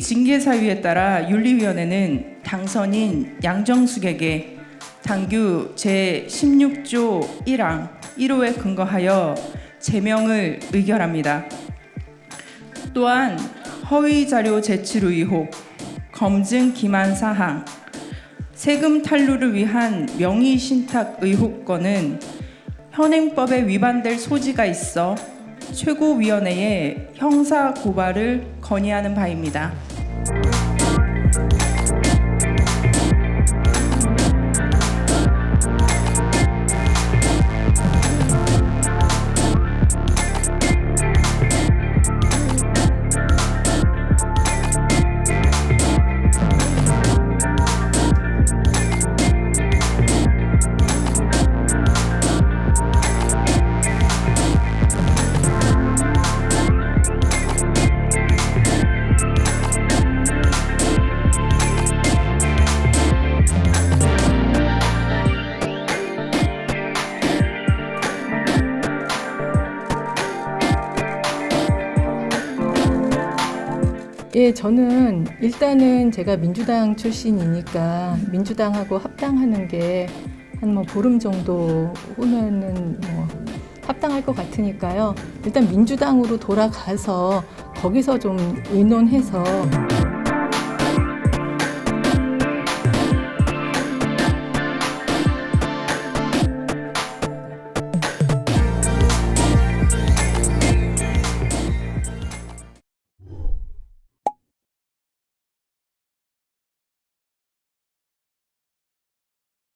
징계 사유에 따라 윤리위원회는 당선인 양정숙에게 당규 제 16조 1항 1호에 근거하여 제명을 의결합니다. 또한 허위 자료 제출 의혹, 검증 기만 사항, 세금 탈루를 위한 명의 신탁 의혹 건은 현행법에 위반될 소지가 있어 최고위원회에 형사 고발을 건의하는 바입니다. 예, 저는 일단은 제가 민주당 출신이니까 민주당하고 합당하는 게 한 뭐 보름 정도 후면은 뭐 합당할 것 같으니까요. 일단 민주당으로 돌아가서 거기서 좀 의논해서